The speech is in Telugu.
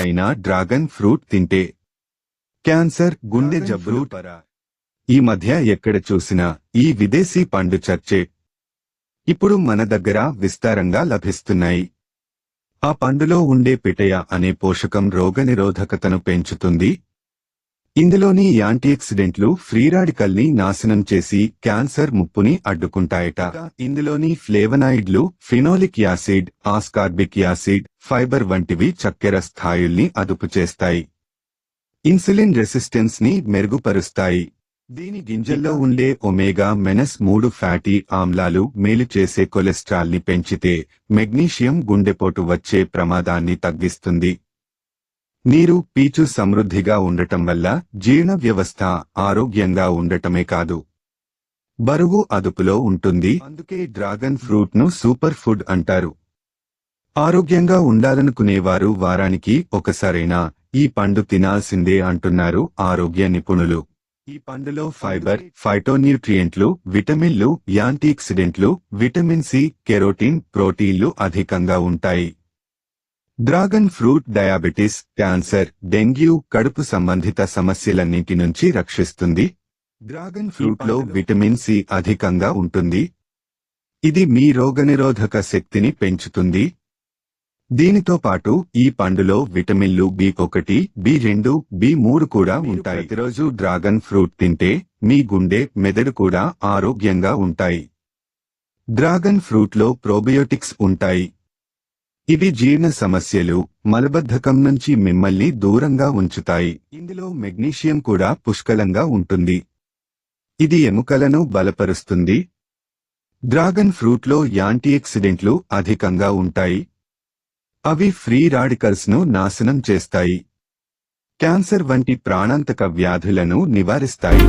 అయినా డ్రాగన్ ఫ్రూట్ తింటే క్యాన్సర్ గుండె జబ్బులు ఈ మధ్య ఎక్కడ చూసినా ఈ విదేశీ పండు చర్చే ఇప్పుడు మన దగ్గర విస్తారంగా లభిస్తున్నాయి. ఆ పండులో ఉండే పిటయ అనే పోషకం రోగనిరోధకతను పెంచుతుంది. ఇందులోని యాంటీఆక్సిడెంట్లు ఫ్రీ రాడికల్ని నాశనం చేసి క్యాన్సర్ ముప్పుని అడ్డుకుంటాయట. ఇందులోని ఫ్లేవనాయిడ్లు phenolic acid ascorbic acid fibre వంటివి చక్కెర స్థాయిల్ని అదుపు చేస్తాయి. ఇన్సులిన్ రెసిస్టెన్స్ని మెరుగుపరుస్తాయి. దీని గింజల్లో ఉండే ఒమేగా మెనస్ మూడు ఫ్యాటీ ఆమ్లాలు మేలు చేసే కొలెస్ట్రాల్ని పెంచితే మెగ్నీషియం గుండెపోటు వచ్చే ప్రమాదాన్ని తగ్గిస్తుంది. నీరు పీచు సమృద్ధిగా ఉండటం వల్ల జీర్ణ వ్యవస్థ ఆరోగ్యంగా ఉండటమే కాదు. బరువు అదుపులో ఉంటుంది. అందుకే డ్రాగన్ ఫ్రూట్ను సూపర్ ఫుడ్ అంటారు. ఆరోగ్యంగా ఉండాలనుకునేవారు వారానికి ఒకసారైనా ఈ పండు తినాల్సిందే అంటున్నారు ఆరోగ్య నిపుణులు. ఈ పండులో ఫైబర్ ఫైటోన్యూట్రియంట్లు విటమిన్లు యాంటీఆక్సిడెంట్లు విటమిన్ సి కెరోటిన్ ప్రోటీన్లు అధికంగా ఉంటాయి. Dragon fruit diabetes cancer dengue కడుపు సంబంధిత సమస్యలన్నింటి నుంచి రక్షిస్తుంది. డ్రాగన్ ఫ్రూట్లో విటమిన్ సి అధికంగా ఉంటుంది. ఇది మీ రోగనిరోధక శక్తిని పెంచుతుంది. దీనితో పాటు ఈ పండులో విటమిన్లు బి ఒకటి బి రెండు బి మూడు కూడా ఉంటాయి. ప్రతిరోజు డ్రాగన్ ఫ్రూట్ తింటే మీ గుండె మెదడు కూడా ఆరోగ్యంగా ఉంటాయి. డ్రాగన్ ఫ్రూట్లో ప్రోబయోటిక్స్ ఉంటాయి. ఇవి జీర్ణ సమస్యలు మలబద్ధకం నుంచి మిమ్మల్ని దూరంగా ఉంచుతాయి. ఇందులో మెగ్నీషియం కూడా పుష్కలంగా ఉంటుంది. ఇది ఎముకలను బలపరుస్తుంది. డ్రాగన్ ఫ్రూట్లో యాంటీఆక్సిడెంట్లు అధికంగా ఉంటాయి. అవి ఫ్రీ రాడికల్స్ను నాశనం చేస్తాయి. క్యాన్సర్ వంటి ప్రాణాంతక వ్యాధులను నివారిస్తాయి.